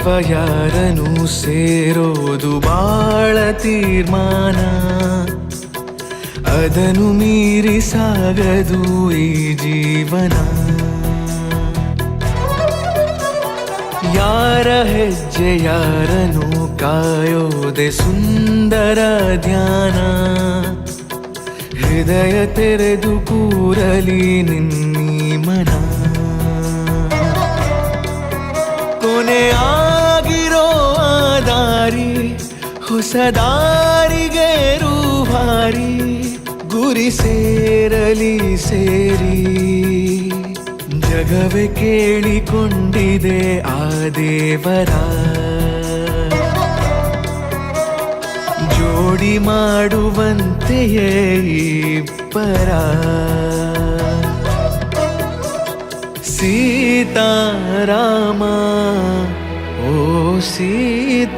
ಜೀವ ಯಾರನು ಸೇರೋದು ಬಾಳ ತೀರ್ಮಾನ. ಅದನ್ನು ಮೀರಿ ಸಾಗದು ಈ ಜೀವನ. ಯಾರ ಹೆಜ್ಜೆ ಯಾರನು ಕಾಯೋದೆ ಸುಂದರ ಧ್ಯಾನ. ಹೃದಯ ತೆರೆದು ಕೂರಲಿ ನಿನ್ನೀ ಮನ. ಹೊಸ ರೂಹಾರಿ ಗುರಿ ಸೇರಲಿ ಸೇರಿ. ಜಗವೇ ಕೇಳಿಕೊಂಡಿದೆ ಆ ದೇವರ. ಜೋಡಿ ಮಾಡುವಂತೆಯೇ ಇಬ್ಬರ. ಸೀತಾರಾಮ ಸೀತಾರಾಮ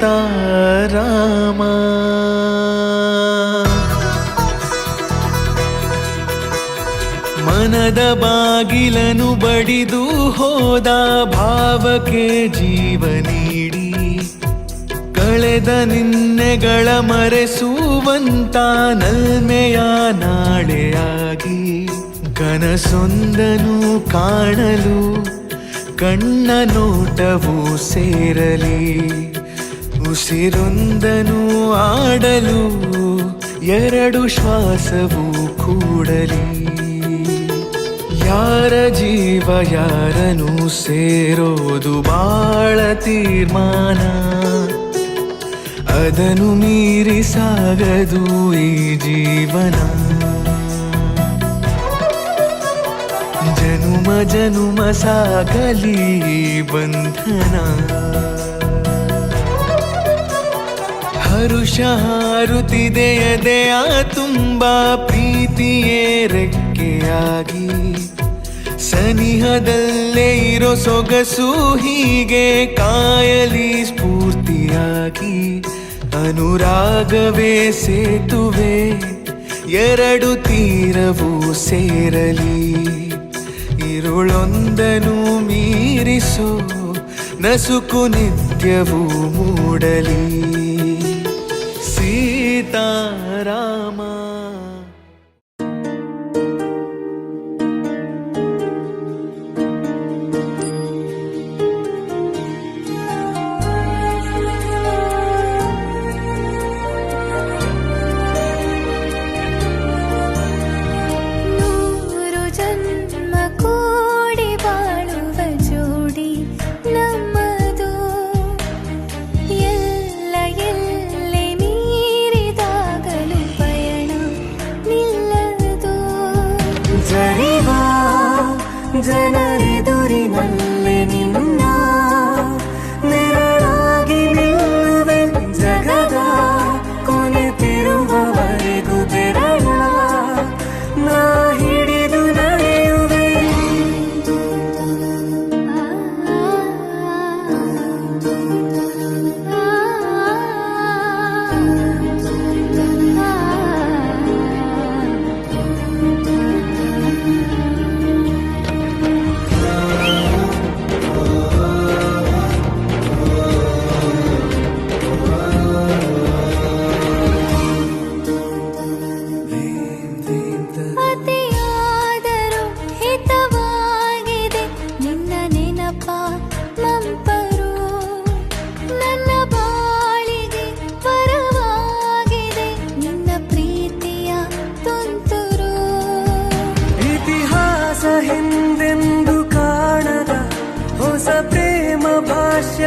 ಮನದ ಬಾಗಿಲನು ಬಡಿದು ಹೋದ ಭಾವಕ್ಕೆ ಜೀವ ನೀಡಿ, ಕಳೆದ ನಿನ್ನೆಗಳ ಮರೆಸುವಂತ ನಲ್ಮೆಯ ನಾಳೆಯಾಗಿ ಕನಸೊಂದನು ಕಾಣಲು ಕಣ್ಣ ನೋಟವು ಸೇರಲಿ. ಉಸಿರೊಂದನು ಆಡಲು, ಎರಡು ಶ್ವಾಸವು ಕೂಡಲಿ. ಯಾರ ಜೀವ ಯಾರನು ಸೇರೋದು ಬಾಳ ತೀರ್ಮಾನ. ಅದನ್ನು ಮೀರಿ ಸಾಗದು ಈ ಜೀವನ. ಜನುಮ ಜನುಮ ಸಾಗಲಿ ಬಂಧನ. ಹರುಷ ಹಾರುತ್ತಿದೆಯದೆಯ ತುಂಬ ಪ್ರೀತಿಯೇ ರೆಕ್ಕೆಯಾಗಿ. ಸನಿಹದಲ್ಲೇ ಇರೋ ಸೊಗಸು ಹೀಗೆ ಕಾಯಲಿ ಸ್ಫೂರ್ತಿಯಾಗಿ. ಅನುರಾಗವೇ ಸೇತುವೆ, ಎರಡು ತೀರವು ಸೇರಲಿ. ಇರುಳೊಂದನು ಮೀರಿಸೋ ನಸುಕು ನಿತ್ಯವೂ ಮೂಡಲಿ ಸೀತಾರಾಮ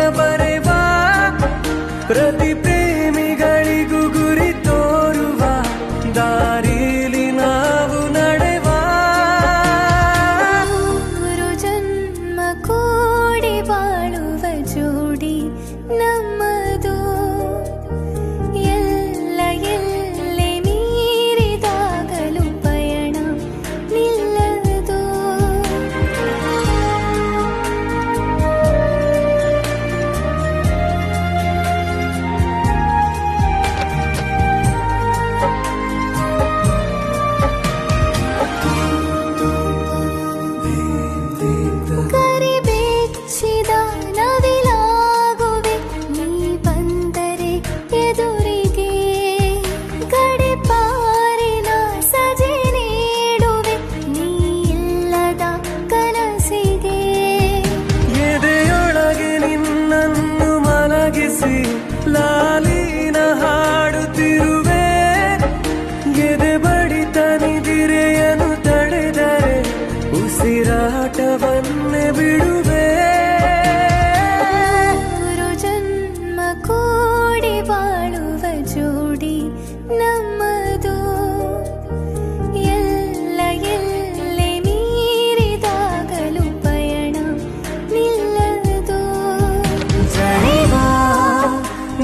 प्रति प्रति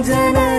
在那